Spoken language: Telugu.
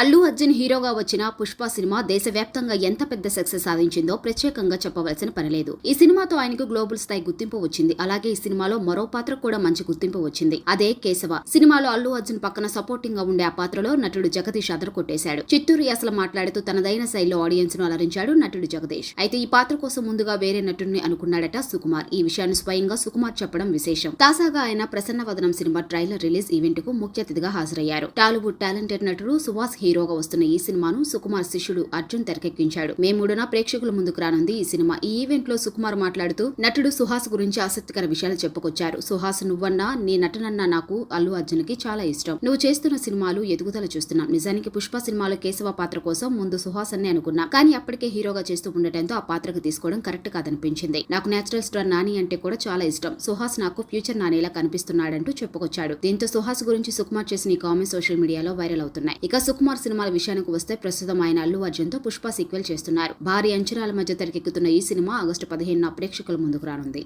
అల్లు అర్జున్ హీరోగా వచ్చిన పుష్ప సినిమా దేశవ్యాప్తంగా ఎంత పెద్ద సక్సెస్ సాధించిందో ప్రత్యేకంగా చెప్పవలసిన పనిలేదు ఈ సినిమాతో ఆయనకు గ్లోబల్ స్థాయి గుర్తింపు వచ్చింది. అలాగే ఈ సినిమాలో మరో పాత్ర కూడా మంచి గుర్తింపు వచ్చింది. అదే కేశవ. సినిమాలో అల్లు అర్జున్ పక్కన సపోర్టింగ్గా ఉండే ఆ పాత్రలో నటుడు జగదీష్ అదర కొట్టేశాడు. చిత్తూరు యాసల మాట్లాడుతూ తనదైన శైలిలో ఆడియన్స్ను అలరించాడు నటుడు జగదీష్. అయితే ఈ పాత్ర కోసం ముందుగా వేరే నటుడిని అనుకున్నాడట సుకుమార్. ఈ విషయాన్ని స్వయంగా సుకుమార్ చెప్పడం విశేషం. తాజాగా ఆయన ప్రసన్న వదనం సినిమా ట్రైలర్ రిలీజ్ ఈవెంట్కు ముఖ్య అతిథిగా హాజరయ్యారు. టాలీవుడ్ టాలెంటెడ్ నటుడు సుహాస్ హీరోగా వస్తున్న ఈ సినిమాను సుకుమార్ శిష్యుడు అర్జున్ తెరకెక్కించాడు. మే మూడున ప్రేక్షకుల ముందుకు రానుంది ఈ సినిమా. ఈ ఈవెంట్లో సుకుమార్ మాట్లాడుతూ నటుడు సుహాస్ గురించి ఆసక్తికర విషయాలు చెప్పుకొచ్చారు. సుహాస్ నువ్వన్నా నీ నటనన్నా నాకు అల్లు అర్జున్కి చాలా ఇష్టం. నువ్వు చేస్తున్న సినిమాలు ఎదుగుదల చూస్తున్నాం. నిజానికి పుష్ప సినిమాలో కేశవ పాత్ర కోసం ముందు సుహాస్ అని అనుకున్నా. కానీ అప్పటికే హీరోగా చేస్తూ ఉండటంతో ఆ పాత్రకు తీసుకోవడం కరెక్ట్ కాదనిపించింది. నాకు నేచురల్ స్టార్ నాని అంటే కూడా చాలా ఇష్టం. సుహాస్ నాకు ఫ్యూచర్ నానిలా కనిపిస్తున్నాడంటూ చెప్పుకొచ్చాడు. దీంతో సుహాస్ గురించి సుకుమార్ చేసిన ఈ కామెంట్ సోషల్ మీడియాలో వైరల్ అవుతున్నాయి. ఇక సుకుమార్ సినిమాల విషయానికి వస్తే ప్రస్తుతం ఆయన అల్లు అర్జున్తో పుష్ప సీక్వెల్ చేస్తున్నారు. భారీ అంచనాల మధ్య తెరకెక్కుతున్న ఈ సినిమా ఆగస్టు పదిహేనున ప్రేక్షకుల ముందుకు రానుంది.